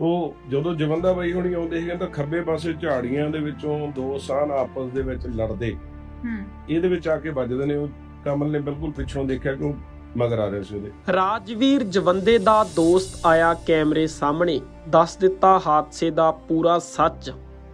ਉਹ ਜਦੋਂ ਜਵੰਦਾ ਬਾਈ ਹੁਣੀ ਆਉਂਦੇ ਸੀਗੇ ਤਾਂ ਖੱਬੇ ਪਾਸੇ ਝਾੜੀਆਂ ਦੇ ਵਿੱਚੋਂ ਦੋ ਸਾਨ ਆਪਸ ਦੇ ਵਿੱਚ ਲੜਦੇ। ਹੂੰ। ਇਹਦੇ ਵਿੱਚ ਆ ਕੇ ਵੱਜਦੇ ਨੇ ਉਹ ਕਮਲ ਨੇ ਬਿਲਕੁਲ ਪਿੱਛੋਂ ਦੇਖਿਆ ਕਿ ਉਹ ਮਗਰ ਆ ਰਿਹਾ ਸੀ ਉਹਦੇ। ਰਾਜਵੀਰ ਜਵੰਦੇ ਦਾ ਦੋਸਤ ਆਇਆ ਕੈਮਰੇ ਸਾਹਮਣੇ ਦੱਸ ਦਿੱਤਾ ਹਾਦਸੇ ਦਾ ਪੂਰਾ ਸੱਚ।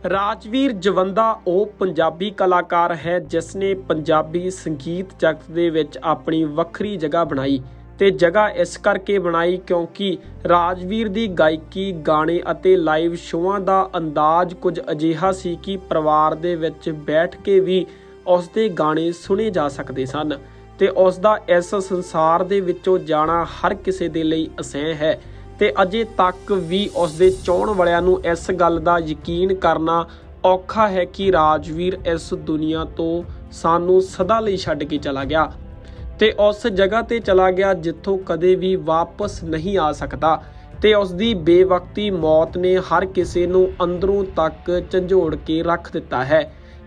ਰਾਜਵੀਰ ਜਵੰਦਾ ਉਹ ਪੰਜਾਬੀ ਕਲਾਕਾਰ ਹੈ ਜਿਸ ਨੇ ਪੰਜਾਬੀ ਸੰਗੀਤ ਜਗਤ ਦੇ ਵਿੱਚ ਆਪਣੀ ਵੱਖਰੀ ਜਗ੍ਹਾ ਬਣਾਈ। ਤੇ ਜਗ੍ਹਾ ਇਸ ਕਰਕੇ ਬਣਾਈ ਕਿਉਂਕਿ ਰਾਜਵੀਰ ਦੀ ਗਾਇਕੀ, ਗਾਣੇ ਅਤੇ ਲਾਈਵ ਸ਼ੋਆਂ ਦਾ ਅੰਦਾਜ਼ ਕੁਝ ਅਜਿਹਾ ਸੀ ਕਿ ਪਰਿਵਾਰ ਦੇ ਵਿੱਚ ਬੈਠ ਕੇ ਵੀ ਉਸ ਦੇ ਗਾਣੇ ਸੁਣੇ ਜਾ ਸਕਦੇ ਸਨ ਤੇ ਉਸ ਦਾ ਇਸ ਸੰਸਾਰ ਦੇ ਵਿੱਚੋਂ ਜਾਣਾ ਹਰ ਕਿਸੇ ਦੇ ਲਈ ਅਸਹਿ ਹੈ ਤੇ ਅਜੇ ਤੱਕ ਵੀ ਉਸ ਦੇ ਚਾਹਣ ਵਾਲਿਆਂ ਨੂੰ ਇਸ ਗੱਲ ਦਾ ਯਕੀਨ ਕਰਨਾ ਔਖਾ ਹੈ ਕਿ ਰਾਜਵੀਰ ਇਸ ਦੁਨੀਆ ਤੋਂ ਸਾਨੂੰ ਸਦਾ ਲਈ ਛੱਡ ਕੇ ਚਲਾ ਗਿਆ। ਤੇ ਉਸ ਜਗ੍ਹਾ ਤੇ ਚਲਾ ਗਿਆ ਜਿੱਥੋਂ ਕਦੇ ਵੀ ਵਾਪਸ ਨਹੀਂ ਆ ਸਕਦਾ। ਤੇ ਉਸ ਦੀ ਬੇਵਕਤੀ ਮੌਤ ਨੇ ਹਰ ਕਿਸੇ ਨੂੰ ਅੰਦਰੋਂ ਤੱਕ ਝੰਜੋੜ ਕੇ ਰੱਖ ਦਿੱਤਾ ਹੈ।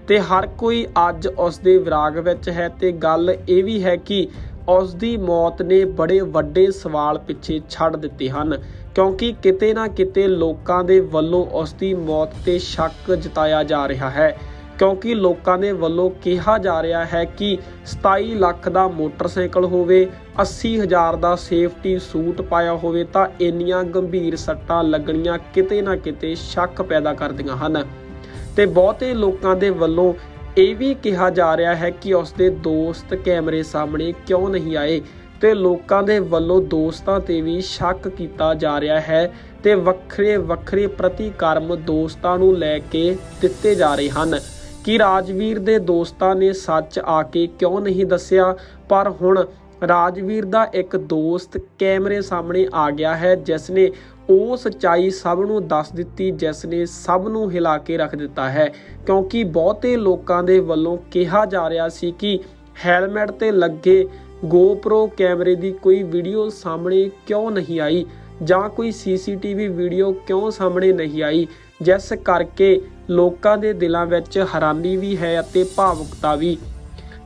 ਤੇ ਹਰ ਕੋਈ ਅੱਜ ਉਸ ਦੇ ਵਿਰਾਗ ਵਿੱਚ ਹੈ ਤੇ ਗੱਲ ਇਹ ਵੀ ਹੈ ਕਿ ਉਸ ਦੀ ਮੌਤ ਨੇ ਬੜੇ ਵੱਡੇ ਸਵਾਲ ਪਿੱਛੇ ਛੱਡ ਦਿੱਤੇ ਹਨ, ਕਿਉਂਕਿ ਕਿਤੇ ਨਾ ਕਿਤੇ ਲੋਕਾਂ ਦੇ ਵੱਲੋਂ ਉਸ ਦੀ ਮੌਤ ਤੇ ਸ਼ੱਕ ਜਤਾਇਆ ਜਾ ਰਿਹਾ ਹੈ। ਕਿਉਂਕਿ ਲੋਕਾਂ ਦੇ ਵੱਲੋਂ ਕਿਹਾ ਜਾ ਰਿਹਾ ਹੈ ਕਿ 27 ਲੱਖ ਦਾ ਮੋਟਰਸਾਈਕਲ ਹੋਵੇ 80000 ਦਾ ਸੇਫਟੀ ਸੂਟ ਪਾਇਆ ਹੋਵੇ ਤਾਂ ਇੰਨੀਆਂ ਗੰਭੀਰ ਸੱਟਾਂ ਲੱਗਣੀਆਂ ਕਿਤੇ ਨਾ ਕਿਤੇ ਸ਼ੱਕ ਪੈਦਾ ਕਰਦੀਆਂ ਹਨ। ਤੇ ਬਹੁਤੇ ਲੋਕਾਂ ਦੇ ਵੱਲੋਂ ਇਹ ਵੀ ਕਿਹਾ ਜਾ ਰਿਹਾ ਹੈ ਕਿ ਉਸ ਦੇ ਦੋਸਤ ਕੈਮਰੇ ਸਾਹਮਣੇ ਕਿਉਂ ਨਹੀਂ ਆਏ ਤੇ ਲੋਕਾਂ ਦੇ ਵੱਲੋਂ ਦੋਸਤਾਂ ਤੇ ਵੀ ਸ਼ੱਕ ਕੀਤਾ ਜਾ ਰਿਹਾ ਹੈ ਤੇ ਵੱਖਰੇ ਵੱਖਰੇ ਪ੍ਰਤੀਕਰਮ ਦੋਸਤਾਂ ਨੂੰ ਲੈ ਕੇ ਦਿੱਤੇ ਜਾ ਰਹੇ ਹਨ। ਕਿ ਰਾਜਵੀਰ ਦੇ ਦੋਸਤਾਂ ਨੇ ਸੱਚ ਆ ਕੇ ਕਿਉਂ ਨਹੀਂ ਦੱਸਿਆ? ਪਰ ਹੁਣ ਰਾਜਵੀਰ ਦਾ ਇੱਕ ਦੋਸਤ ਕੈਮਰੇ ਸਾਹਮਣੇ ਆ ਗਿਆ ਹੈ ਜਿਸ ਨੇ ਉਹ ਸਚਾਈ ਸਭ ਨੂੰ ਦੱਸ ਦਿੱਤੀ ਜਿਸ ਨੇ ਸਭ ਨੂੰ ਹਿਲਾ ਕੇ ਰੱਖ ਦਿੱਤਾ ਹੈ। ਕਿਉਂਕਿ ਬਹੁਤੇ ਲੋਕਾਂ ਦੇ ਵੱਲੋਂ ਕਿਹਾ ਜਾ ਰਿਹਾ ਸੀ ਕਿ ਹੈਲਮਟ ਤੇ ਲੱਗੇ GoPro ਕੈਮਰੇ ਦੀ ਕੋਈ ਵੀਡੀਓ ਸਾਹਮਣੇ ਕਿਉਂ ਨਹੀਂ ਆਈ ਜਾਂ ਕੋਈ ਸੀਸੀਟੀਵੀ ਵੀਡੀਓ ਕਿਉਂ ਸਾਹਮਣੇ ਨਹੀਂ ਆਈ? ਜਿਸ ਕਰਕੇ ਲੋਕਾਂ ਦੇ ਦਿਲਾਂ ਵਿੱਚ ਹੈਰਾਨੀ ਵੀ ਹੈ ਅਤੇ ਭਾਵੁਕਤਾ ਵੀ।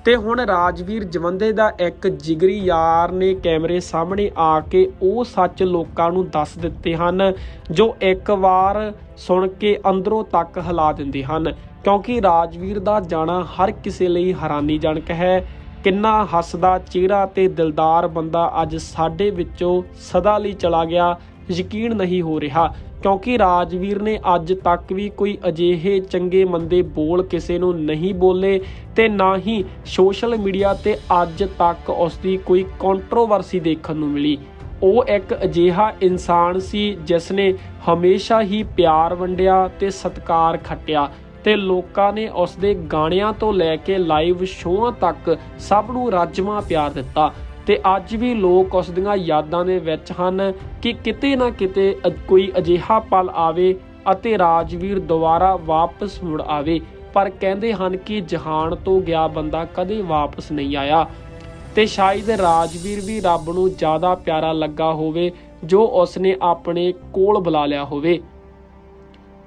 ਤੇ ਹੁਣ ਰਾਜਵੀਰ ਜਵੰਦੇ ਦਾ ਇੱਕ ਜਿਗਰੀ ਯਾਰ ਨੇ ਕੈਮਰੇ ਸਾਹਮਣੇ ਆ ਕੇ ਉਹ ਸੱਚ ਲੋਕਾਂ ਨੂੰ ਦੱਸ ਦਿੱਤੇ ਹਨ, ਜੋ ਇੱਕ ਵਾਰ ਸੁਣ ਕੇ ਅੰਦਰੋਂ ਤੱਕ ਹਿਲਾ ਦਿੰਦੇ ਹਨ, ਕਿਉਂਕਿ ਰਾਜਵੀਰ ਦਾ ਜਾਣਾ ਹਰ ਕਿਸੇ ਲਈ ਹੈਰਾਨੀਜਨਕ ਹੈ। ਕਿੰਨਾ ਹੱਸਦਾ, ਚਿਹਰਾ ਤੇ ਦਿਲਦਾਰ ਬੰਦਾ ਅੱਜ ਸਾਡੇ ਵਿੱਚੋਂ ਸਦਾ ਲਈ ਚਲਾ ਗਿਆ ਯਕੀਨ ਨਹੀਂ ਹੋ ਰਿਹਾ। ਕਿਉਂਕਿ ਰਾਜਵੀਰ ਨੇ ਅੱਜ ਤੱਕ ਵੀ ਕੋਈ ਅਜਿਹੇ ਚੰਗੇ ਮੰਦੇ ਬੋਲ ਕਿਸੇ ਨੂੰ ਨਹੀਂ ਬੋਲੇ ਤੇ ਨਾ ਹੀ ਸੋਸ਼ਲ ਮੀਡੀਆ ਤੇ ਅੱਜ ਤੱਕ ਉਸ ਦੀ ਕੋਈ ਕੰਟਰੋਵਰਸੀ ਦੇਖਣ ਨੂੰ ਮਿਲੀ। ਉਹ ਇੱਕ ਅਜਿਹਾ ਇਨਸਾਨ ਸੀ ਜਿਸ ਨੇ ਹਮੇਸ਼ਾ ਹੀ ਪਿਆਰ ਵੰਡਿਆ ਤੇ ਸਤਿਕਾਰ ਖੱਟਿਆ ਤੇ ਲੋਕਾਂ ਨੇ ਉਸ ਦੇ ਗਾਣਿਆਂ ਤੋਂ ਲੈ ਕੇ ਲਾਈਵ ਸ਼ੋਆਂ ਤੱਕ ਸਭ ਨੂੰ ਰਾਜਮਾ ਪਿਆਰ ਦਿੱਤਾ। ਤੇ ਅੱਜ ਵੀ ਲੋਕ ਉਸ ਦੀਆਂ ਯਾਦਾਂ ਦੇ ਵਿੱਚ ਹਨ ਕਿ ਕਿਤੇ ਨਾ ਕਿਤੇ ਕੋਈ ਅਜਿਹਾ ਪਲ ਆਵੇ ਅਤੇ ਰਾਜਵੀਰ ਦੁਬਾਰਾ ਵਾਪਸ ਮੁੜ ਆਵੇ। ਪਰ ਕਹਿੰਦੇ ਹਨ ਕਿ ਜਹਾਨ ਤੋਂ ਗਿਆ ਬੰਦਾ ਕਦੇ ਵਾਪਸ ਨਹੀਂ ਆਇਆ। ਤੇ ਸ਼ਾਇਦ ਰਾਜਵੀਰ ਵੀ ਰੱਬ ਨੂੰ ਜ਼ਿਆਦਾ ਪਿਆਰਾ ਲੱਗਾ ਹੋਵੇ, ਜੋ ਉਸਨੇ ਆਪਣੇ ਕੋਲ ਬੁਲਾ ਲਿਆ ਹੋਵੇ।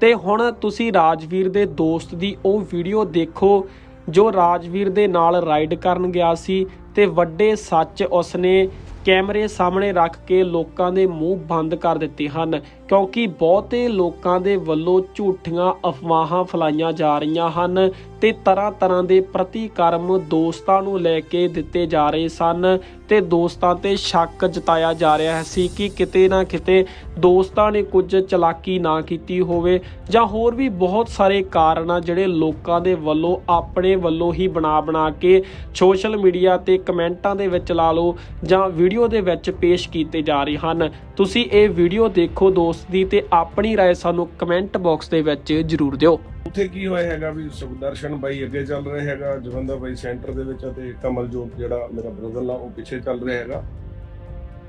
ਤੇ ਹੁਣ ਤੁਸੀਂ ਰਾਜਵੀਰ ਦੇ ਦੋਸਤ ਦੀ ਉਹ ਵੀਡੀਓ ਦੇਖੋ ਜੋ ਰਾਜਵੀਰ ਦੇ ਨਾਲ ਰਾਈਡ ਕਰਨ ਗਿਆ ਸੀ ਤੇ ਵੱਡੇ ਸੱਚ ਉਸਨੇ ਕੈਮਰੇ ਸਾਹਮਣੇ ਰੱਖ ਕੇ ਲੋਕਾਂ ਦੇ ਮੂੰਹ ਬੰਦ ਕਰ ਦਿੱਤੇ ਹਨ, ਕਿਉਂਕਿ ਬਹੁਤੇ ਲੋਕਾਂ ਦੇ ਵੱਲੋਂ ਝੂਠੀਆਂ ਅਫਵਾਹਾਂ ਫੈਲਾਈਆਂ ਜਾ ਰਹੀਆਂ ਹਨ। ਤੇ ਤਰ੍ਹਾਂ ਤਰ੍ਹਾਂ ਦੇ ਪ੍ਰਤੀਕਰਮ ਦੋਸਤਾਂ ਨੂੰ ਲੈ ਕੇ ਦਿੱਤੇ ਜਾ ਰਹੇ ਸਨ ਤੇ ਦੋਸਤਾਂ ਤੇ ਸ਼ੱਕ ਜਤਾਇਆ ਜਾ ਰਿਹਾ ਸੀ ਕਿ ਕਿਤੇ ਨਾ ਕਿਤੇ ਦੋਸਤਾਂ ਨੇ ਕੁਝ ਚਲਾਕੀ ਨਾ ਕੀਤੀ ਹੋਵੇ ਜਾਂ ਹੋਰ ਵੀ ਬਹੁਤ ਸਾਰੇ ਕਾਰਨ ਆ ਜਿਹੜੇ ਲੋਕਾਂ ਦੇ ਵੱਲੋਂ ਆਪਣੇ ਵੱਲੋਂ ਹੀ ਬਣਾ ਬਣਾ ਕੇ ਸੋਸ਼ਲ ਮੀਡੀਆ ਤੇ ਕਮੈਂਟਾਂ ਦੇ ਵਿੱਚ ਲਾ ਲਓ ਜਾਂ ਵੀਡੀਓ ਦੇ ਵਿੱਚ ਪੇਸ਼ ਕੀਤੇ ਜਾ ਰਹੇ ਹਨ ਤੁਸੀਂ ਇਹ ਵੀਡੀਓ ਦੇਖੋ ਦੋਸਤ ਦੀ ਤੇ ਆਪਣੀ رائے ਸਾਨੂੰ ਕਮੈਂਟ ਬਾਕਸ ਦੇ ਵਿੱਚ ਜ਼ਰੂਰ ਦਿਓ ਉੱਥੇ ਕੀ ਹੋਇਆ ਹੈਗਾ ਵੀ ਸੁਖਦਰਸ਼ਨ ਬਾਈ ਅੱਗੇ ਚੱਲ ਰਿਹਾ ਹੈਗਾ ਜਵੰਦਾ ਬਾਈ ਸੈਂਟਰ ਦੇ ਵਿੱਚ ਅਤੇ ਕਮਲਜੋਤ ਜਿਹੜਾ ਮੇਰਾ ਬ੍ਰਦਰ ਲਾ ਉਹ ਪਿੱਛੇ ਚੱਲ ਰਿਹਾ ਹੈਗਾ।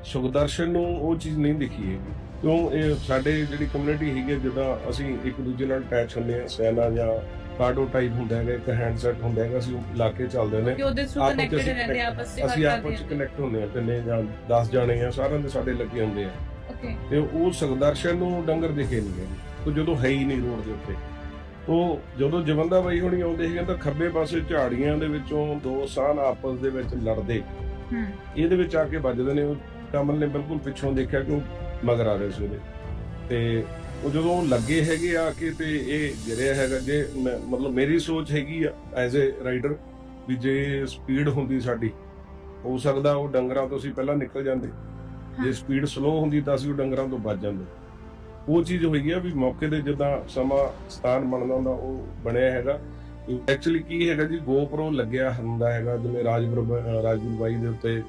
ਸੁਖਦਰਸ਼ਨ ਨੂੰ ਉਹ ਚੀਜ਼ ਨਹੀਂ ਦਿਖੀ ਹੈਗੀ। ਕਿਉਂ? ਇਹ ਸਾਡੇ ਜਿਹੜੀ ਕਮਿਊਨਿਟੀ ਹੈਗੀ ਜਿੱਦਾਂ ਅਸੀਂ ਇੱਕ ਦੂਜੇ ਨਾਲ ਅਟੈਚ ਹੁੰਦੇ ਆ ਸੈਨਾ ਜਾਂ ਕਾਰਡੋ ਟਾਈਪ ਹੁੰਦਾ ਹੈਗਾ ਇੱਕ ਹੈਂਡਸੈਟ ਹੁੰਦਾ ਹੈਗਾ ਅਸੀਂ ਉਹ ਲਾ ਕੇ ਚੱਲਦੇ ਨੇ। ਕਿ ਉਹਦੇ ਕਨੈਕਟਡ ਅਸੀਂ ਰਹਿੰਦੇ ਆ ਆਪਸ ਵਿੱਚ ਅਸੀਂ ਆਪਸ ਚ ਕਰਦੇ ਕਨੈਕਟ ਹੁੰਦੇ ਆ ਤਿੰਨੇ ਜਾਂ 10 ਜਾਣੇ ਆ ਸਾਰਿਆਂ ਦੇ ਸਾਡੇ ਲੱਗੇ ਹੁੰਦੇ ਆ। ਓਕੇ ਤੇ ਉਹ ਸੁਖਦਰਸ਼ਨ ਨੂੰ ਡੰਗਰ ਦਿਖੇ ਨਹੀਂ ਹੈਗੇ ਉਹ ਜਦੋਂ ਹੈ ਹੀ ਨਹੀਂ ਰੋਡ ਦੇ ਉੱਤੇ। ਉਹ ਜਦੋਂ ਜਵੰਦਾ ਬਾਈ ਹੁਣੀ ਆਉਂਦੇ ਸੀਗੇ ਤਾਂ ਖੱਬੇ ਪਾਸੇ ਝਾੜੀਆਂ ਦੇ ਵਿੱਚੋਂ ਦੋ ਸਾਨ ਆਪਸ ਦੇ ਵਿੱਚ ਲੜਦੇ। ਹੂੰ। ਇਹਦੇ ਵਿੱਚ ਆ ਕੇ ਵੱਜਦੇ ਨੇ ਉਹ ਕਮਲ ਨੇ ਬਿਲਕੁਲ ਪਿੱਛੋਂ ਦੇਖਿਆ ਕਿ ਉਹ ਮਗਰ ਆ ਰਹੇ ਸੀ ਉਹਦੇ। ਤੇ ਉਹ ਜਦੋਂ ਲੱਗੇ ਹੈਗੇ ਆ ਕੇ ਤੇ ਇਹ ਗਿਰਿਆ ਹੈਗਾ ਜੇ ਮਤਲਬ ਮੇਰੀ ਸੋਚ ਹੈਗੀ ਆ ਐਜ਼ ਅ ਰਾਈਡਰ ਵੀ ਜੇ ਸਪੀਡ ਹੁੰਦੀ ਸਾਡੀ ਹੋ ਸਕਦਾ ਉਹ ਡੰਗਰਾਂ ਤੋਂ ਅਸੀਂ ਪਹਿਲਾਂ ਨਿਕਲ ਜਾਂਦੇ। ਜੇ ਸਪੀਡ ਸਲੋ ਹੁੰਦੀ ਤਾਂ ਅਸੀਂ ਉਹ ਡੰਗਰਾਂ ਤੋਂ ਬਚ ਜਾਂਦੇ। ਉਹ ਚੀਜ਼ ਹੋਈ ਆ ਵੀ ਮੌਕੇ ਤੇ ਜਿੱਦਾਂ ਸਮਾਂ ਸਥਾਨ ਬਣਦਾ ਹੁੰਦਾ ਉਹ ਬਣਿਆ ਹੈਗਾ। ਐਕਚੁਅਲੀ ਕੀ ਹੈਗਾ ਜੀ GoPro ਲੱਗਿਆ ਹੁੰਦਾ ਹੈਗਾ ਜਿਵੇਂ ਰਾਜਵੀਰ ਬ- ਰਾਜਵੀਰ ਬਾਈ ਦੇ ਉੱਤੇ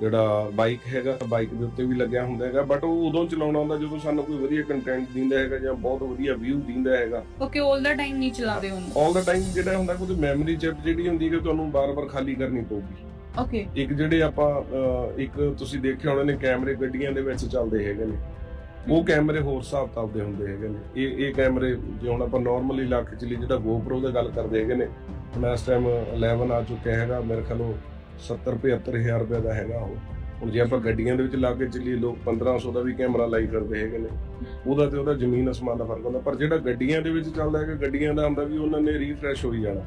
ਜਿਹੜਾ ਬਾਈਕ ਹੈਗਾ ਬਾਈਕ ਦੇ ਉੱਤੇ ਵੀ ਲੱਗਿਆ ਹੁੰਦਾ ਹੈਗਾ। ਬਟ ਉਹ ਉਦੋਂ ਚਲਾਉਣਾ ਹੁੰਦਾ ਜਦੋਂ ਸਾਨੂੰ ਕੋਈ ਵਧੀਆ ਕੰਟੈਂਟ ਦਿੰਦਾ ਹੈਗਾ ਜਾਂ ਬਹੁਤ ਵਧੀਆ ਵਿਊ ਦਿੰਦਾ ਹੈਗਾ। ਓਕੇ 올 ਦਾ ਟਾਈਮ ਨਹੀਂ ਚਲਾਦੇ ਉਹਨੂੰ 올 ਦਾ ਟਾਈਮ ਜਿਹੜਾ ਹੁੰਦਾ ਕੋਈ ਮੈਮਰੀ ਚਿਪ ਜਿਹੜੀ ਹੁੰਦੀ ਹੈ ਤੁਹਾਨੂੰ ਬਾਰ-ਬਾਰ ਖਾਲੀ ਕਰਨੀ ਪਊਗੀ। ਓਕੇ ਇੱਕ ਜਿਹੜੇ ਆਪਾਂ ਇੱਕ ਤੁਸੀਂ ਦੇਖਿਆ ਹੋਣਾ ਨੇ ਕੈਮਰੇ ਗੱਡੀਆਂ ਦੇ ਵਿੱਚ ਚੱਲਦੇ ਹੈਗੇ ਨੇ। ਉਹ ਕੈਮਰੇ ਹੋਰ ਹਿਸਾਬ ਕਿਤਾਬ ਦੇ ਹੁੰਦੇ ਹੈਗੇ ਨੇ। ਇਹ ਇਹ ਕੈਮਰੇ ਜੇ ਹੁਣ ਆਪਾਂ ਨਾਰਮਲੀ ਲਾ ਕੇ ਚੱਲੀ ਜਿਹੜਾ ਗੋਪਰੋ ਦੀ ਗੱਲ ਕਰਦੇ ਹੈਗੇ ਨੇ ਹੁਣ ਇਸ ਟਾਈਮ 11 ਆ ਚੁੱਕਿਆ ਹੈਗਾ, ਮੇਰੇ ਖਿਆਲ ਉਹ 70 75000 ਰੁਪਏ ਦਾ ਹੈਗਾ ਉਹ। ਹੁਣ ਜੇ ਆਪਾਂ ਗੱਡੀਆਂ ਦੇ ਵਿੱਚ ਲਾ ਕੇ ਚੱਲੀਏ, ਲੋਕ 1500 ਦਾ ਵੀ ਕੈਮਰਾ ਲਾਈ ਕਰਦੇ ਹੈਗੇ ਨੇ। ਉਹਦਾ ਤੇ ਉਹਦਾ ਜ਼ਮੀਨ ਅਸਮਾਨ ਦਾ ਫ਼ਰਕ ਹੁੰਦਾ, ਪਰ ਜਿਹੜਾ ਗੱਡੀਆਂ ਦੇ ਵਿੱਚ ਚੱਲਦਾ ਹੈਗਾ, ਗੱਡੀਆਂ ਦਾ ਹੁੰਦਾ ਵੀ ਉਹਨਾਂ ਨੇ ਰੀਫਰੈਸ਼ ਹੋਈ ਜਾਣਾ।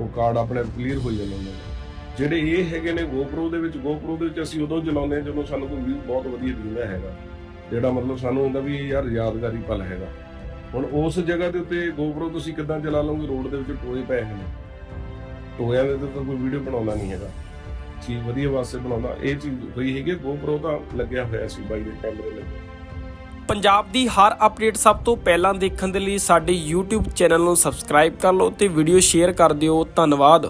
ਉਹ ਕਾਰਡ ਆਪਣੇ ਕਲੀਅਰ ਹੋਈ ਜਾਂਦਾ ਉਹਨਾਂ ਦਾ ਜਿਹੜੇ ਇਹ ਹੈਗੇ ਨੇ GoPro ਦੇ ਵਿੱਚ, GoPro ਦੇ ਵਿੱਚ ਅਸੀਂ ਉਦੋਂ ਚਲਾਉਂਦੇ ਹਾਂ ਜਦੋਂ ਸਾਨੂੰ ਕੋਈ ਵੀਊ ਬਹੁਤ ਵਧੀਆ ਦਿੰਦਾ ਹੈਗਾ। ਜਿਹੜਾ ਮਤਲਬ ਸਾਨੂੰ ਹੁੰਦਾ ਵੀ ਯਾਰ ਯਾਦਗਾਰੀ ਪਲ ਹੈਗਾ। ਹੁਣ ਉਸ ਜਗ੍ਹਾ ਦੇ ਉੱਤੇ GoPro ਤੁਸੀਂ ਕਿੱਦਾਂ ਚਲਾ ਲਓਗੇ ਰੋਡ ਦੇ ਵਿੱਚ ਟੋਏ ਪਏ ਨੇ। ਟੋਇਆਂ ਦੇ ਤਾਂ ਕੋਈ ਵੀਡੀਓ ਬਣਾਉਂਦਾ ਨਹੀਂ ਹੈਗਾ। ਚੀਜ਼ ਵਧੀਆ ਵਾਸਤੇ ਬਣਾਉਂਦਾ। ਇਹ ਚੀਜ਼ ਹੋਈ ਹੈਗੀ GoPro ਤਾਂ ਲੱਗਿਆ ਹੋਇਆ ਸੀ ਬਾਈ ਦੇ ਕੈਮਰੇ ਲੱਗੇ ਪੰਜਾਬ ਦੀ ਹਰ ਅਪਡੇਟ ਸਭ ਤੋਂ ਪਹਿਲਾਂ ਦੇਖਣ ਦੇ ਲਈ ਸਾਡੇ YouTube ਚੈਨਲ ਨੂੰ ਸਬਸਕ੍ਰਾਈਬ ਕਰ ਲਓ ਤੇ ਵੀਡੀਓ ਸ਼ੇਅਰ ਕਰ ਦਿਓ। ਧੰਨਵਾਦ।